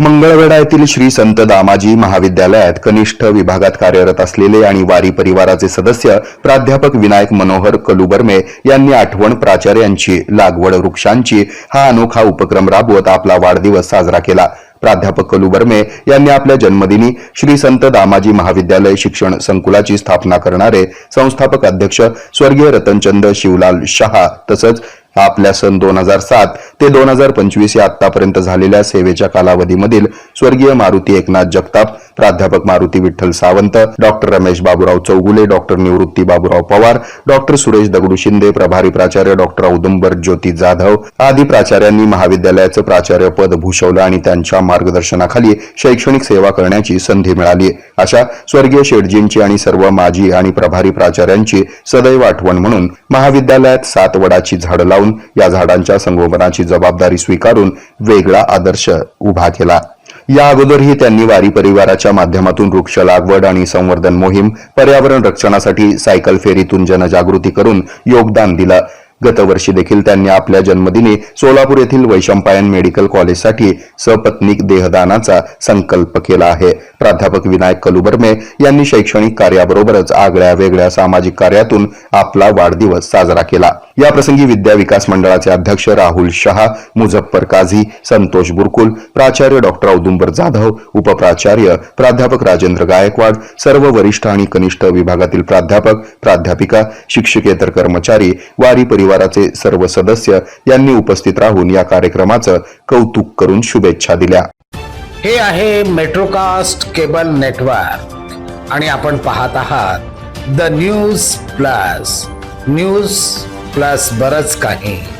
मंगळवेढा येथील श्री संत दामाजी महाविद्यालयात कनिष्ठ विभागात कार्यरत असलेले आणि वारी परिवाराचे सदस्य प्राध्यापक विनायक मनोहर कलुबर्मे यांनी आठवण प्राचार्यांची लागवड वृक्षांची हा अनोखा उपक्रम राबवत आपला वाढदिवस साजरा केला. प्राध्यापक कलुबर्मे यांनी आपल्या जन्मदिनी श्री संत दामाजी महाविद्यालय शिक्षण संकुलाची स्थापना करणारे संस्थापक अध्यक्ष स्वर्गीय रतनचंद शिवलाल शहा तसंच आपल्या सन दोन हजार सात ते दोन हजार पंचवीस या आतापर्यंत झालेल्या सेवेच्या कालावधीमधील स्वर्गीय मारुती एकनाथ जगताप प्राध्यापक Maruti Vitthal Sawant doctor Ramesh Baburao Chougule doctor Nivrutti Baburao Pawar doctor Suresh Dagdu Shinde प्रभारी प्राचार्य डॉक्टर औदुंबर ज्योती जाधव आदी प्राचार्यांनी महाविद्यालयाचं प्राचार्य पद भूषवलं आणि त्यांच्या मार्गदर्शनाखाली शैक्षणिक सेवा करण्याची संधी मिळाली. अशा स्वर्गीय शेटजींची आणि सर्व माजी आणि प्रभारी प्राचार्यांची सदैव आठवण म्हणून महाविद्यालयात सात वडाची झाडं लावून या झाडांच्या संगोपनाची जबाबदारी स्वीकारून वेगळा आदर्श उभा केला. या अगोदरही त्यांनी वारी परिवाराच्या माध्यमातून वृक्ष लागवड आणि संवर्धन मोहीम पर्यावरण रक्षणासाठी सायकल फेरीतून जनजागृती करून योगदान दिलं. गतवर्षी देखील त्यांनी आपल्या जन्मदिनी सोलापूर येथील वैशंपायन मेडिकल कॉलेजसाठी सपत्नीक देहदानाचा संकल्प केला आहे. प्राध्यापक विनायक कलुबर्मे यांनी शैक्षणिक कार्याबरोबरच आगळ्या वेगळ्या सामाजिक कार्यातून आपला वाढदिवस साजरा केला. या प्रसंगी विद्या विकास मंडळाचे अध्यक्ष राहुल शहा मुझफ्फर काझी संतोष बुरकुल प्राचार्य डॉक्टर औदुंबर जाधव उपप्राचार्य प्राध्यापक राजेंद्र गायकवाड सर्व वरिष्ठ आणि कनिष्ठ विभागातील प्राध्यापक प्राध्यापिका शिक्षकेतर कर्मचारी वारी परिवाराचे सर्व सदस्य यांनी उपस्थित राहून या कार्यक्रमाचं कौतुक करून शुभेच्छा दिल्या. हे आहे मेट्रोकास्ट केबल नेटवर्क आणि आपण पाहत आहात the news plus. News plus बरंच काही.